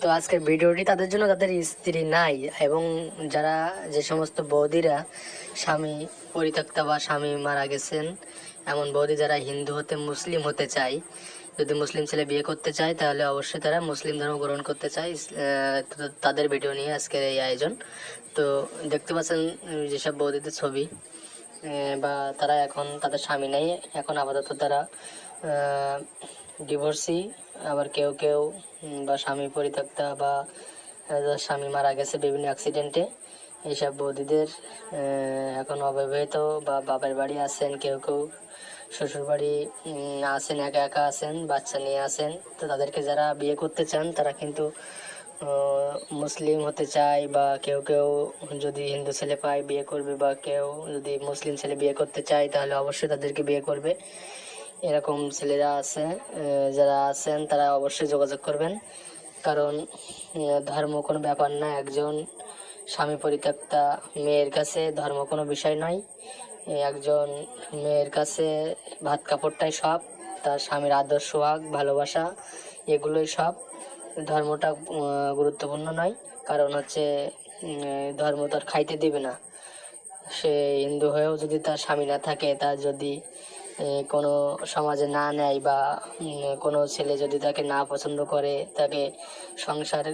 তো আজকের ভিডিওটি তাদের জন্য তাদের স্ত্রী নাই এবং যারা যে সমস্ত বৌদিরা স্বামী পরিত্যক্তা বা স্বামী মারা গেছেন, এমন বৌদি যারা হিন্দু হতে, মুসলিম হতে চায়, যদি মুসলিম ছেলে বিয়ে করতে চায়, তাহলে অবশ্যই তারা মুসলিম ধর্ম গ্রহণ করতে চায়। তাদের ভিডিও নিয়ে আজকের এই আয়োজন। তো দেখতে পাচ্ছেন যেসব বৌদিদের ছবি বা তারা এখন তাদের স্বামী নেই। এখন আপাতত তারা ডিভোর্সি আবার কেউ কেউ বা স্বামী পরিত্যক্তা বা স্বামী মারা গেছে বিভিন্ন অ্যাক্সিডেন্টে এইসব বৌদিদের এখন অবিবাহিত বা বাপের বাড়ি আছেন, কেউ কেউ শ্বশুর বাড়ি আছেন, একা একা আছেন, বাচ্চা নিয়ে আছেন। তো তাদেরকে যারা বিয়ে করতে চান, তারা কিন্তু মুসলিম হতে চায় বা কেউ কেউ যদি হিন্দু ছেলে পায় বিয়ে করবে বা কেউ যদি মুসলিম ছেলে বিয়ে করতে চায়, তাহলে অবশ্যই তাদেরকে বিয়ে করবে। এরকম ছেলেরা আছে যারা আছেন তারা অবশ্যই যোগাযোগ করবেন। কারণ ধর্ম কোনো ব্যাপার না, একজন স্বামী পরিত্যক্তা মেয়ের কাছে ধর্ম কোনো বিষয় নয়। একজন মেয়ের কাছে ভাত কাপড়টাই সব, তার স্বামীর আদর সোহাগ ভালোবাসা, এগুলোই সব। ধর্মটা গুরুত্বপূর্ণ নয়। কারণ হচ্ছে ধর্ম তার খাইতে দেবে না। সে হিন্দু হয়েও যদি তার স্বামী না থাকে, তার যদি কোনো সমাজে না নেয় বা কোনো ছেলে যদি তাকে না পছন্দ করে, তাকে সংসার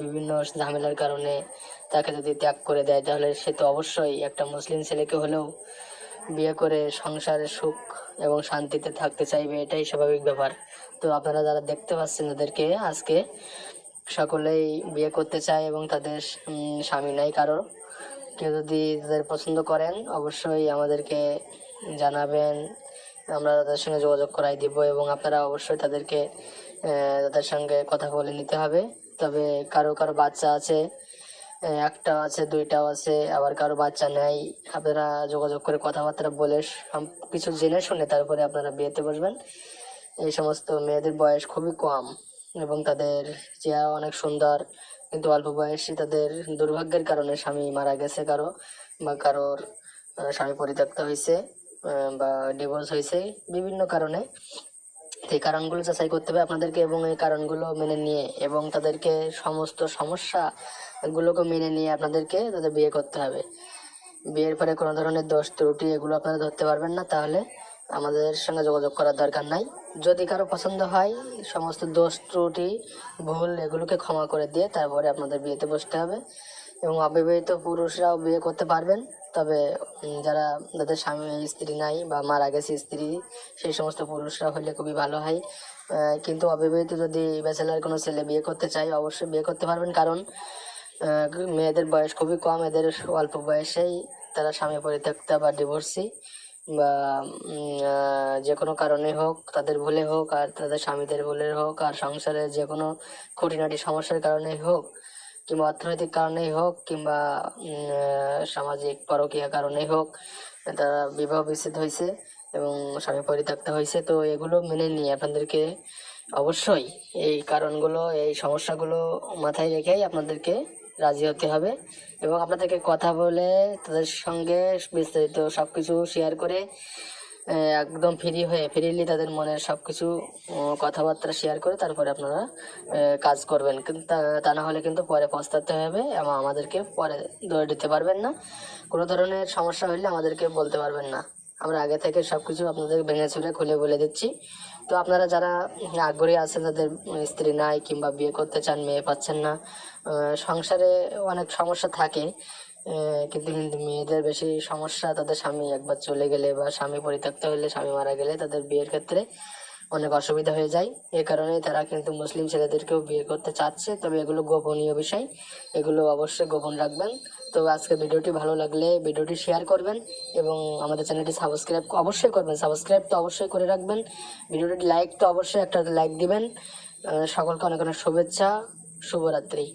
বিভিন্ন ঝামেলার কারণে তাকে যদি ত্যাগ করে দেয়, তাহলে সে তো অবশ্যই একটা মুসলিম ছেলেকে হলেও বিয়ে করে সংসারে সুখ এবং শান্তিতে থাকতে চাইবে, এটাই স্বাভাবিক ব্যাপার। তো আপনারা যারা দেখতে পাচ্ছেন তাদেরকে আজকে সকলেই বিয়ে করতে চায় এবং তাদের স্বামী নাই কারও, কেউ যদি তাদের পছন্দ করেন, অবশ্যই আমাদেরকে জানাবেন। আমরা তাদের সঙ্গে যোগাযোগ করাই দিব এবং আপনারা অবশ্যই তাদেরকে তাদের সঙ্গে কথা বলে নিতে হবে। তবে কারও কারও বাচ্চা আছে একটা আছে, দুইটাও আছে, আবার কারও বাচ্চা নেই। আপনারা যোগাযোগ করে কথাবার্তা বলে কিছু জেনে শুনে তারপরে আপনারা বিয়েতে বসবেন। এই সমস্ত মেয়েদের বয়স খুবই কম এবং তাদের চেহারা অনেক সুন্দর, কিন্তু অল্প বয়সে তাদের দুর্ভাগ্যের কারণে স্বামী মারা গেছে কারও বা কারোর স্বামী পরিত্যক্ত হয়েছে বা ডিভোর্স হয়েছে, বিভিন্ন কারণে। এই কারণগুলো যাচাই করতে হবে আপনাদেরকে এবং এই কারণগুলো মেনে নিয়ে এবং তাদেরকে সমস্ত সমস্যা গুলোকে মেনে নিয়ে আপনাদেরকে তাদের বিয়ে করতে হবে। বিয়ের পরে কোনো ধরনের দোষ, ত্রুটি এগুলো আপনারা ধরতে পারবেন না তাহলে আমাদের সঙ্গে যোগাযোগ করার দরকার নাই। যদি কারও পছন্দ হয়, সমস্ত দোষ, ত্রুটি, ভুল এগুলোকে ক্ষমা করে দিয়ে তারপরে আপনাদের বিয়েতে বসতে হবে। এবং অবিবাহিত পুরুষরাও বিয়ে করতে পারবেন। তবে যারা যাদের স্বামী, স্ত্রী নাই বা মারা গেছে স্ত্রী, সেই সমস্ত পুরুষরা হলে খুবই ভালো হয়। কিন্তু অবিবাহিত যদি ব্যাচেলার কোনো ছেলে বিয়ে করতে চায়, অবশ্যই বিয়ে করতে পারবেন। কারণ মেয়েদের বয়স খুবই কম, এদের অল্প বয়সেই তারা স্বামী পরিত্যক্তা বা ডিভোর্সি বা যে কোনো কারণে হোক, তাদের ভুলে হোক আর তাদের স্বামীদের ভুলে হোক আর সংসারে যে কোনো খুঁটিনাটি সমস্যার কারণে হোক কিংবা অর্থনৈতিক কারণেই হোক কিংবা সামাজিক পরকীয়া কারণেই হোক, তারা বিবাহ বিচ্ছেদ হয়েছে এবং স্বামী পরিত্যক্ত হয়েছে। তো এগুলো মেনে নিয়ে আপনাদেরকে অবশ্যই এই কারণগুলো, এই সমস্যাগুলো মাথায় রেখেই আপনাদেরকে রাজি হতে হবে এবং আপনাদেরকে কথা বলে তাদের সঙ্গে বিস্তারিত সব কিছু শেয়ার করে একদম ফ্রি হয়ে ফ্রিলি তাদের মনের সব কিছু কথাবার্তা শেয়ার করে তারপরে আপনারা কাজ করবেন। তা- না হলে কিন্তু পরে পস্তাতে হবে, এবং আমাদেরকে পরে দৌড়ে দিতে পারবেন না। কোনো ধরনের সমস্যা হলে আমাদেরকে বলতে পারবেন না। আমরা আগে থেকে সব কিছু আপনাদের ভেঙে চুরে খুলে বলে দিচ্ছি। তো আপনারা যারা আগ্রহী আছেন যাদের স্ত্রী নাই কিংবা বিয়ে করতে চান, মেয়ে পাচ্ছেন না সংসারে অনেক সমস্যা থাকে। কিন্তু কিন্তু মেয়েদের বেশি সমস্যা, তাদের স্বামী একবার চলে গেলে বা স্বামী পরিত্যক্ত হলে স্বামী মারা গেলে তাদের বিয়ের ক্ষেত্রে অনেক অসুবিধা হয়ে যায়। এ কারণে তারা কিন্তু মুসলিম ছেলেদেরকেও বিয়ে করতে চাচ্ছে। তবে এগুলো গোপনীয় বিষয়। এগুলো অবশ্যই গোপন রাখবেন। তো আজকে ভিডিওটি ভালো লাগলে ভিডিওটি শেয়ার করবেন এবং আমাদের চ্যানেলটি সাবস্ক্রাইব অবশ্যই করবেন। সাবস্ক্রাইব তো অবশ্যই করে রাখবেন। ভিডিওটি লাইক তো অবশ্যই একটা লাইক দিবেন। সকলকে অনেক অনেক শুভেচ্ছা। শুভরাত্রি।